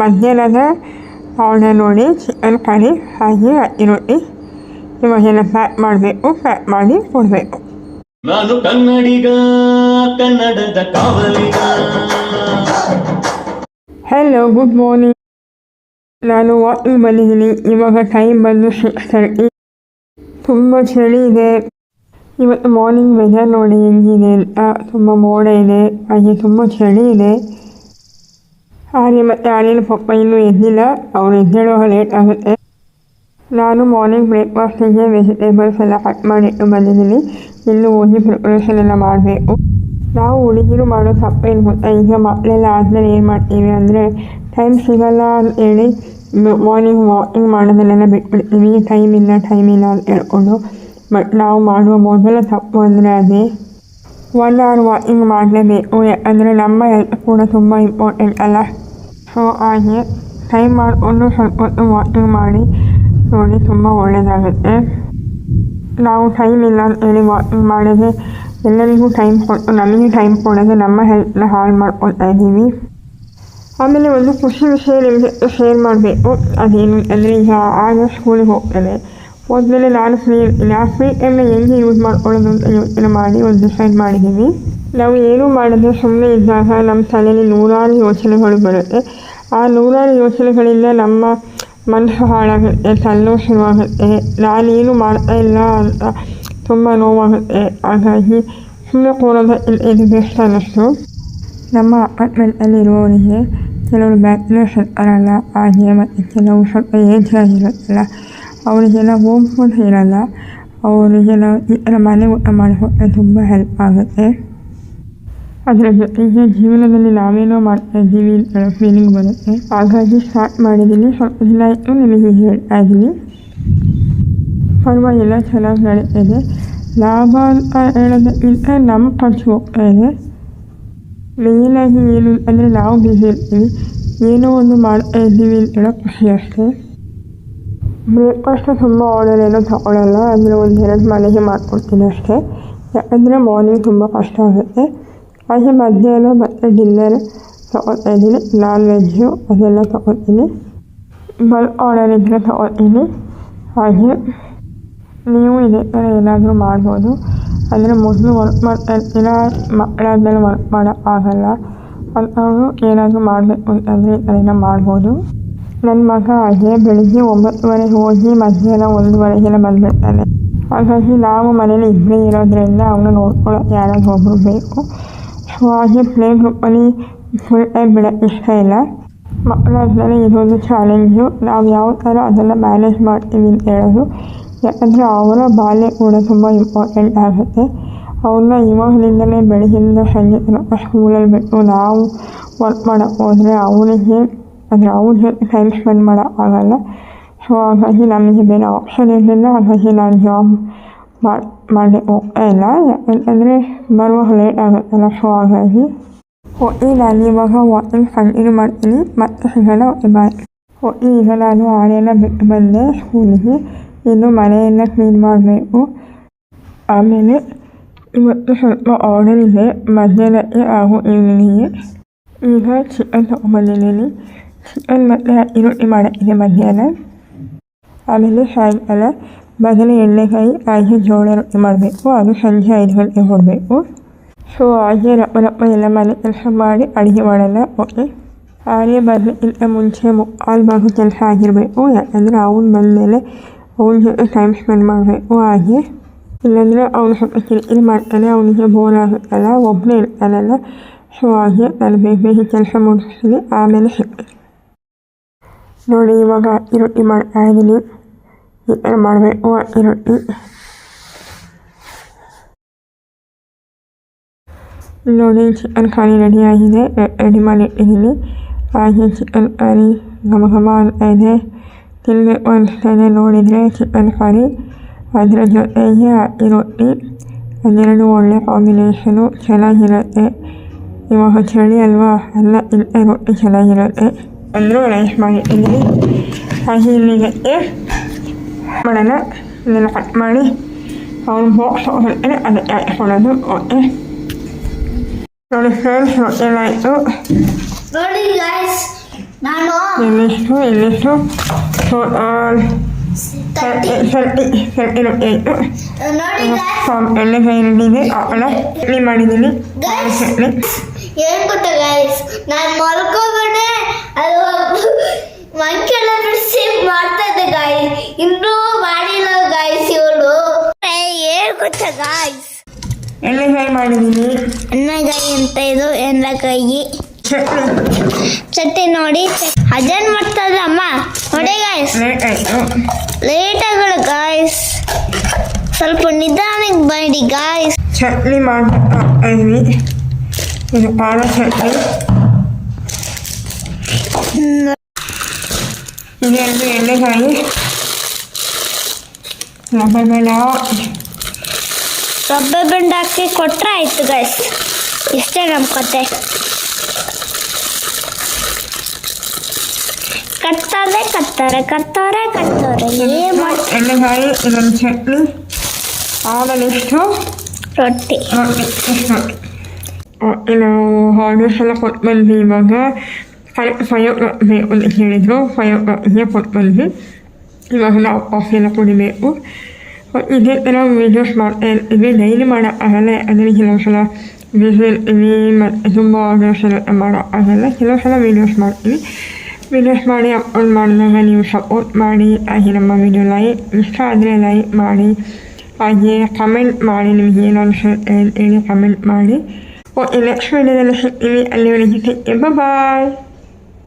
ಮಧ್ಯಾಹ್ನದ ಪೌಡರ್ ನೋಡಿ chicken curry ಹಾಗೆ ಅಕ್ಕಿ ರೊಟ್ಟಿ ಇವಾಗೆಲ್ಲ ಪ್ಯಾಕ್ ಮಾಡಬೇಕು ಪ್ಯಾಕ್ ಮಾಡಿ ಕೊಡಬೇಕು. ನಾನು ಕನ್ನಡಿಗ ಕನ್ನಡದ ಕಾವಲಿಗ. ಹಲೋ ಗುಡ್ ಮಾರ್ನಿಂಗ್ ನಾನು ವಾಕಿಂಗ್ ಬಂದಿದ್ದೀನಿ. ಇವಾಗ ಟೈಮ್ ಬಂದು ಸಿಕ್ಸ್ ತರ್ಟಿ ತುಂಬ ಚಳಿ ಇದೆ. ಇವತ್ತು ಮಾರ್ನಿಂಗ್ ವೆದರ್ ನೋಡಿ ಹೆಂಗಿದೆ. ಅಂತ ತುಂಬ ಮೋಡ ಇದೆ. ಹಾಗೆ ತುಂಬ ಚಳಿ ಇದೆ. ಹಾಗೆ ಮತ್ತು ಆರ್ಯನ ಪಪ್ಪ ಇನ್ನೂ ಎದ್ದಿಲ್ಲ. ಅವ್ರು ಎದ್ದೇಳುವಾಗ ಲೇಟ್ ಆಗುತ್ತೆ. ನಾನು ಮಾರ್ನಿಂಗ್ ಬ್ರೇಕ್ಫಾಸ್ಟಿಗೆ ವೆಜಿಟೇಬಲ್ಸ್ ಎಲ್ಲ ಕಟ್ ಮಾಡಿಟ್ಟು ಬಂದಿದ್ದೀನಿ. ಇನ್ನು ಹೋಗಿ ಪ್ರಿಪ್ರೇಷನ್ ಎಲ್ಲ ಮಾಡಬೇಕು. ನಾವು ಹುಡುಗಿರು ಮಾಡೋ ತಪ್ಪೇನು ಗೊತ್ತಾ? ಈಗ ಮಕ್ಕಳೆಲ್ಲ ಆದಮೇಲೆ ಏನು ಮಾಡ್ತೀವಿ ಅಂದರೆ ಟೈಮ್ ಸಿಗಲ್ಲ ಅಂತ ಹೇಳಿ ಮಾರ್ನಿಂಗ್ ವಾಕಿಂಗ್ ಮಾಡೋದನ್ನೆಲ್ಲ ಬಿಟ್ಬಿಡ್ತೀವಿ. ಟೈಮ್ ಇಲ್ಲ ಟೈಮ್ ಇಲ್ಲ ಅಂತ ಹೇಳ್ಕೊಂಡು. ಬಟ್ ನಾವು ಮಾಡುವ ಮೊದಲ ತಪ್ಪು ಅಂದರೆ ಅದೇ. ಒನ್ ಅವರ್ ವಾಕಿಂಗ್ ಮಾಡಲೇಬೇಕು. ಯಾಕಂದರೆ ನಮ್ಮ ಹೆಲ್ತ್ ಕೂಡ ತುಂಬ ಇಂಪಾರ್ಟೆಂಟ್ ಅಲ್ಲ. ಸೊ ಹಾಗೆ ಟೈಮ್ ಮಾಡಿಕೊಂಡು ಸ್ವಲ್ಪ ಹೊತ್ತು ವಾಕಿಂಗ್ ಮಾಡಿ ನೋಡಿ ತುಂಬ ಒಳ್ಳೆಯದಾಗುತ್ತೆ ನಾವು ಟೈಮ್ ಇಲ್ಲ ಅಂತ ಹೇಳಿ ವಾಕಿಂಗ್ ಮಾಡಿದ್ರೆ ಎಲ್ಲರಿಗೂ ಟೈಮ್ ಕೊಟ್ಟು ನಮಗೆ ಟೈಮ್ ಕೊಡೋದು ನಮ್ಮ ಹೆಲ್ತ್ನ ಹಾಳು ಮಾಡ್ಕೊಳ್ತಾ ಇದ್ದೀವಿ. ಆಮೇಲೆ ಒಂದು ಖುಷಿ ವಿಷಯ ನಿಮಗೆ ಶೇರ್ ಮಾಡಬೇಕು. ಅದೇನು ಅಂದರೆ ಈಗ ಆಗ ಸ್ಕೂಲಿಗೆ ಹೋಗ್ತೇನೆ. ಹೋದ್ಮೇಲೆ ನಾನು ಫ್ರೀ ಇರ್ತೀನಿ ಆ ಫ್ರೀ ಟೈಮ್ನ ಹೆಂಗೆ ಯೂಸ್ ಮಾಡ್ಕೊಳ್ಳೋದು ಅಂತ ಯೋಚನೆ ಮಾಡಿ ಒಂದು ಡಿಸೈಡ್ ಮಾಡಿದ್ದೀವಿ. ನಾವು ಏನೂ ಮಾಡದೆ ಸುಮ್ಮನೆ ಇದ್ದಾಗ ನಮ್ಮ ತಲೆಯಲ್ಲಿ ನೂರಾರು ಯೋಚನೆಗಳು ಬರುತ್ತೆ ಆ ನೂರಾರು ಯೋಚನೆಗಳಿಂದ ನಮ್ಮ ಮನಸ್ಸು ಹಾಳಾಗುತ್ತೆ ತಲೆನೋವು ಶುರುವಾಗುತ್ತೆ ನಾನೇನು ಮಾಡ್ತಾ ಇಲ್ಲ ಅಂತ ತುಂಬ ನೋವಾಗುತ್ತೆ ಹಾಗಾಗಿ ಸುಮ್ಮನೆ ಕೂರೋದು ಇದು ಬೆಸ್ಟ್ ಅನ್ನಿಸ್ತು ನಮ್ಮ ಅಪಾರ್ಟ್ಮೆಂಟಲ್ಲಿ ಇರುವವರಿಗೆ ಕೆಲವರು ಬ್ಯಾಚುಲರ್ಸ್ ಇರ್ತಾರಲ್ಲ ಹಾಗೆ ಮತ್ತು ಕೆಲವು ಸ್ವಲ್ಪ ಏಜ್ ಆಗಿರುತ್ತಲ್ಲ ಅವರಿಗೆಲ್ಲ ಹೋಮ್ ಫುಡ್ ಇರಲ್ಲ ಅವರಿಗೆಲ್ಲ ಈ ಥರ ಮನೆ ಊಟ ಮಾಡಿಕೊಟ್ರೆ ತುಂಬ ಹೆಲ್ಪ್ ಆಗುತ್ತೆ ಅದರ ಜೊತೆಗೆ ಜೀವನದಲ್ಲಿ ನಾವೇನೋ ಮಾಡ್ತಾ ಇದ್ದೀವಿ ಅಂತ ಫೀಲಿಂಗ್ ಬರುತ್ತೆ. ಹಾಗಾಗಿ ಸ್ಟಾರ್ಟ್ ಮಾಡಿದ್ದೀನಿ. ಸ್ವಲ್ಪ ದಿನ ಆಯಿತು, ನಿಮಗೆ ಹೇಳ್ತಾ ಇದ್ದೀನಿ ಪರವಾಗಿಲ್ಲ, ಚೆನ್ನಾಗಿ ಇದೆ ಲಾಭ ಅಂತ ಹೇಳೋದಕ್ಕಿಂತ ನಮ್ಮ ಖರ್ಚು ಹೋಗ್ತಾ ಇದೆ ಮೇಯ್ನಾಗಿ ಏನು ಅಂದರೆ ನಾವು ಬಿಸಿ ಇರ್ತೀವಿ ಏನೋ ಒಂದು ಮಾಡ್ತಾ ಇದ್ದೀವಿ ಅಂತ ಹೇಳೋ ಖುಷಿ ಅಷ್ಟೇ. ಬ್ರೇಕ್ಫಾಸ್ಟ್ ತುಂಬ ಆರ್ಡರ್ ಏನೋ ತಗೊಳ್ಳಲ್ಲ ಅಂದರೆ ಒಂದು ಎರಡು ಮನೆಗೆ ಮಾಡ್ಕೊಡ್ತೀನಿ ಅಷ್ಟೇ. ಯಾಕಂದರೆ ಮಾರ್ನಿಂಗ್ ತುಂಬ ಕಷ್ಟ ಆಗುತ್ತೆ. ಹಾಗೆ ಮಧ್ಯಾಹ್ನ ಮತ್ತು ಡಿನ್ನರ್ ತಗೊಳ್ತಾ ಇದ್ದೀನಿ ನಾನ್ ವೆಜ್ಜು ಅದೆಲ್ಲ ತಗೊಳ್ತೀನಿ ಬಲ್ಕ್ ಆರ್ಡರ್ ಇದ್ದರೆ ತಗೊಳ್ತೀನಿ ಹಾಗೆ ನೀವು ಇದೇ ಥರ ಏನಾದರೂ ಮಾಡ್ಬೋದು ಅಂದರೆ ಮೊದಲು ವರ್ಕ್ ಮಾಡ್ತಾ ಇರ್ತೀರ ಮಕ್ಕಳಾದ್ಮೇಲೆ ವರ್ಕ್ ಮಾಡೋಕ್ಕಾಗಲ್ಲ ಅವನು ಏನಾದರೂ ಮಾಡಬೇಕು ಅಂತಂದರೆ ಈ ಮಾಡ್ಬೋದು ನನ್ನ ಮಗ ಹಾಗೆ ಬೆಳಿಗ್ಗೆ ಒಂಬತ್ತುವರೆಗೆ ಹೋಗಿ ಮಧ್ಯಾಹ್ನ ಒಂದುವರೆಗೆಲ್ಲ ಬಂದುಬಿಡ್ತಾನೆ ಹಾಗಾಗಿ ನಾವು ಮನೇಲಿ ಇಬ್ಬರೇ ಇರೋದ್ರಿಂದ ಅವನು ನೋಡ್ಕೊಳ್ಳೋಕೆ ಯಾರಾದರೂ ಒಬ್ಬರು ಬೇಕು ಹಾಗೆ ಪ್ಲೇ ಗ್ರೂಪಲ್ಲಿ ಫುಲ್ ಟೈಮ್ ಬಿಡೋಕ್ಕೆ ಇಷ್ಟ ಇಲ್ಲ. ಮಕ್ಕಳಾದ್ಮೇಲೆ ಇದೊಂದು ಚಾಲೆಂಜು ನಾವು ಯಾವ ಥರ ಅದನ್ನು ಮ್ಯಾನೇಜ್ ಮಾಡ್ತೀವಿ ಅಂತ ಹೇಳೋದು. ಯಾಕಂದರೆ ಅವರ ಬಾಲ್ಯ ಕೂಡ ತುಂಬ ಇಂಪಾರ್ಟೆಂಟ್ ಆಗುತ್ತೆ. ಅವ್ರನ್ನ ಇವಾಗಲಿಂದಲೇ ಬೆಳಗಿಂದ ಸಂಜೆ ತನಕ ಸ್ಕೂಲಲ್ಲಿ ಬಿಟ್ಟು ನಾವು ವರ್ಕ್ ಮಾಡೋಕ್ಕೆ ಹೋದರೆ ಅವನಿಗೆ, ಅಂದರೆ ಅವ್ರ ಜೊತೆ ಟೈಮ್ ಸ್ಪೆಂಡ್ ಮಾಡೋಕ್ಕಾಗಲ್ಲ ಸೊ ಹಾಗಾಗಿ ನಮಗೆ ಬೇರೆ ಆಪ್ಷನ್ ಇರಲಿಲ್ಲ. ಹಾಗಾಗಿ ನಾನು ಜಾಬ್ 말말레오엘라 الأدري مروه للألحواغه وإلى لبغا وإلحن المرئي مدحهلا وإباد وإيغلا نوعلينا بإبالي حوله إنو مالينا في المرمئو أمني إمتحن مأوريني مدينة إعاهو إليه إيغا تألا أماليني تألا إنو إمانا إلي مدينة أمني حاج ألا ಬದಲು ಎಣ್ಣೆಕಾಯಿ ಹಾಗೆ ಜೋಳ ರೊಟ್ಟಿ ಮಾಡಬೇಕು. ಅದು ಸಂಜೆ ಐದು ಗಂಟೆಗೆ ಕೊಡಬೇಕು. ಸೊ, ಹಾಗೆ ರಪ್ಪ ರಪ್ಪ ಎಲ್ಲ ಮನೆ ಕೆಲಸ ಮಾಡಿ ಅಡುಗೆ ಮಾಡಲ್ಲ. ಓಕೆ ಹಾಗೆ ಬರಲಿಕ್ಕಿಂತ ಮುಂಚೆ ಮುಕ್ಕಾಲು ಭಾಗ ಕೆಲಸ ಆಗಿರಬೇಕು. ಯಾಕಂದರೆ ಅವನು ಬಂದಮೇಲೆ ಅವನ ಜೊತೆ ಟೈಮ್ ಸ್ಪೆಂಡ್ ಮಾಡಬೇಕು. ಹಾಗೆ. ಇಲ್ಲಾಂದರೆ ಅವನು ಸ್ವಲ್ಪ ಕಿರಿಕಿರಿ ಮಾಡ್ತಾನೆ. ಅವನಿಗೆ ಬೋರ್ ಆಗುತ್ತಲ್ಲ. ಒಬ್ಬನೇ ಇರ್ತಾನಲ್ಲ. ಸೊ, ಹಾಗೆ ನಾನು ಬೇಗ ಬೇಗ ಕೆಲಸ ಮುಗಿಸ್ತೀನಿ. ಆಮೇಲೆ ಸಿಗ್ತೀನಿ ನೋಡಿ, ಇವಾಗ ಈ ರೊಟ್ಟಿ ಮಾಡ್ತಾ ಇದ್ದೀನಿ. ಈ ಥರ ಮಾಡಬೇಕು ಅಕ್ಕಿ ರೊಟ್ಟಿ ನೋಡಿ ಚಿಕನ್ ಕರಿ ರೆಡಿ ಆಗಿದೆ ರೆಡಿ ಮಾಡಿ ಇಟ್ಟಿದ್ದೀನಿ ಹಾಗೆ ಚಿಕನ್ ಕರಿ ಘಮ ಘಮ ಅಂತ ಇದೆ ತಿನ್ನಬೇಕು ಅನಿಸ್ತಾ ಇದೆ ನೋಡಿದರೆ ಚಿಕನ್ ಕರಿ ಅದರ ಜೊತೆಗೆ ಅಕ್ಕಿ ರೊಟ್ಟಿ ಅದೆರಡು ಒಳ್ಳೆ ಕಾಂಬಿನೇಷನು ಚೆನ್ನಾಗಿರುತ್ತೆ ಇವಾಗ ಚಳಿ ಅಲ್ವಾ ಎಲ್ಲ ಇಲ್ಲದೆ ರೊಟ್ಟಿ ಚೆನ್ನಾಗಿರುತ್ತೆ ಅಂದರೂ ರೈಸ್ ಮಾಡಿಟ್ಟಿದ್ದೀನಿ ಹಾಗೆ ಇಲ್ಲಿಗೆ ಮಾಡೋಣ ಇದನ್ನು ಕಟ್ ಮಾಡಿ ಅವ್ನು ಬಾಕ್ಸ್ ಹೊರಟರೆ ಅದಕ್ಕೆ ಹಾಕ್ಕೊಳ್ಳೋದು ಓಕೆ ನೋಡಿ ಫ್ರೆಂಡ್ಸ್ ರೊಟ್ಟಿ ಎಲ್ಲ ಆಯಿತು ನೋಡಿ ಗಾಯ್ಸ್ ನಾನು ಇಲ್ಲಿಷ್ಟು ಇಲ್ಲಿಷ್ಟು ತರ್ಟಿ ಸರ್ಟಿ ಸರ್ಟಿ ಏಟು ನೋಡಿ guys, ಫಾರ್ಮ್ ಎಣ್ಣೆ ಕೈಯಲ್ಲಿದೆ ಆಳ ಚಟ್ನಿ ಮಾಡಿದ್ದೀನಿ Guys. ಚಟ್ನಿ ಏನ್ ಗೊತ್ತಾ ಗೈಸ್ ನಾನು ಮಲ್ಕೋಬಿಟ್ಟೆ ಅದು ಮಂಕೆಲ್ಲ ಬಿಡಿಸಿ ಮಾಡ್ತಾ ಇದ್ದೆ ಗಾಯ್ಸ್ ಇನ್ನೂ ಗೊತ್ತಾ ಗಾಯ್ಸ್ ಎಣ್ಣೆ ಕೈ ಮಾಡಿದ್ದೀನಿ. ಎಣ್ಣೆಗಾಯಿ ಅಂತ ಇದು ಎಣ್ಣೆಕಾಯಿ ಚಟ್ನಿ. ನೋಡಿ ಅಜನ್ ಮಾಡ್ತಾ ಇದ್ದ ಅಮ್ಮ. ಹೊಡೆ ಗಾಯ್ಸ್ ಲೇಟ್ ಆಯಿತು. ಗಾಯ್ಸ್ ಸ್ವಲ್ಪ ನಿಧಾನಕ್ಕೆ ಬನ್ನಿ ಗಾಯ್ಸ್ ಚಟ್ನಿ ಮಾಡ್ತಾ ಇದ್ವಿ ಇದು ಖಾರ ಚಟ್ನಿ. ಇದೆರಡು ಎಣ್ಣೆಕಾಯಿ ಲಬಗಲ ರಬ್ಬೆ ಬೆಂಡ್ ಹಾಕಿ ಕೊಟ್ರೆ ಆಯ್ತು ಗೈಸ್ ಇಷ್ಟೇ ನಮ್ಮ ಕತೆ ಕಟ್ತಾರೆ ಕಟ್ತಾರೆ ಕಟ್ತಾರೆ ಕಟ್ತಾರೆ ಏನ್ ಮಾಡಿ ಎಣ್ಣೆಕಾಯಿ ಇದೊಂದು ಚಟ್ನಿ ಆಮೇಲಿಷ್ಟು ರೊಟ್ಟಿ ರೊಟ್ಟಿ ಇಷ್ಟು ರೊಟ್ಟಿ ನಾವು ಆರ್ಡರ್ಸ್ ಎಲ್ಲ ಕೊಟ್ಟು ಬಂದ್ವಿ ಇವಾಗ ಫೈ ಫೈವ್ ಓ ಕ್ಲಾಕ್ ಬೇಕು ಅಂತ ಹೇಳಿದ್ರು ಫೈವ್ ಓ ಕ್ಲಾಕ್ಗೆ ಕೊಟ್ಟು ಬಂದ್ವಿ ಇವಾಗ ನಾವು ಕಾಫಿ ಎಲ್ಲ ಕುಡಿಬೇಕು وإذ تروج الشياطين إليه مرة أهلا أدرك الوصلة بسر إليه ثم أدرك الأمر أهلا سلوصلة بالوصلة വിനോഷ് മാണി അപ്പോൾ മാണിനഹനി സപ്പോർട്ട് മാണി അഹിനമ്മ വിനുലായി വിഷ്ണാദിനായി മാണി അജയ കമന്റ് മാണി നിമിഹിനോഷ് കമന്റ് മാണി ഓ ഇലക്ഷൻ ഇനി അല്ലെ വിളിച്ചിട്ട് ബൈ